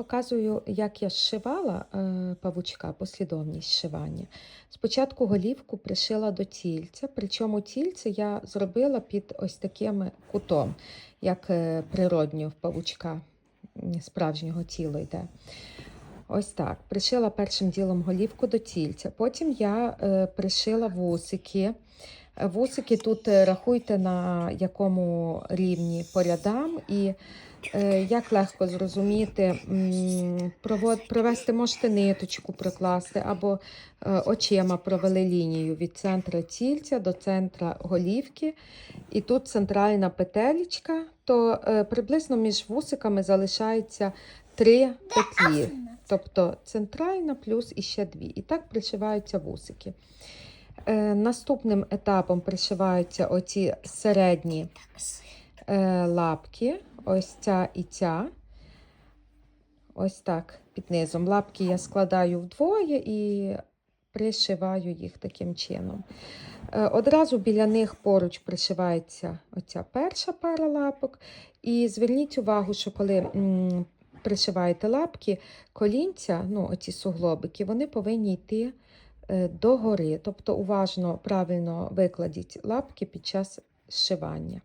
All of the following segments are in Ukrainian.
Показую, як я зшивала е, павучка, послідовність зшивання. Спочатку голівку пришила до тільця, причому тільце я зробила під ось таким кутом, як е, природньо в павучка справжнього тіла йде. Ось так. Пришила першим ділом голівку до тільця. Потім я е, пришила вусики. Вусики тут е, рахуйте на якому рівні по рядам і е, як легко зрозуміти, провести можете ниточку прокласти або е, очима провели лінію від центра тільця до центра голівки. І тут центральна петелечка, то приблизно між вусиками залишається три петлі. Тобто центральна плюс іще дві. І так пришиваються вусики. Е, наступним етапом пришиваються оці середні е, лапки, ось ця і ця. Ось так під низом. Лапки я складаю вдвоє і пришиваю їх таким чином. Е, Одразу біля них поруч пришивається оця перша пара лапок. І зверніть увагу, що коли пришиваєте лапки, колінця, ну, оці суглобики, вони повинні йти догори. Тобто уважно, правильно викладіть лапки під час зшивання.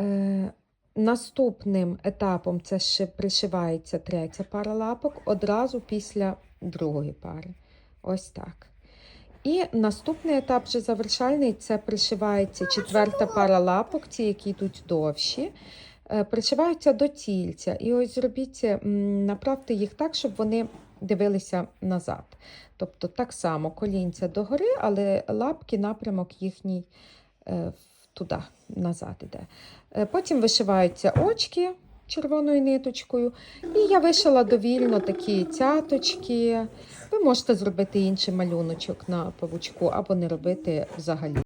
Е, Наступним етапом це ще пришивається третя пара лапок одразу після другої пари. Ось так. І наступний етап вже завершальний це пришивається четверта пара лапок, ті, які йдуть довші. е, Пришиваються до тільця. І ось зробіть, направте їх так, щоб вони дивилися назад. Тобто так само колінця догори, але лапки, напрямок їхній е, туди, назад іде. Е, Потім вишиваються очки червоною ниточкою. І я вишила довільно такі цяточки. Ви можете зробити інший малюночок на павучку або не робити взагалі.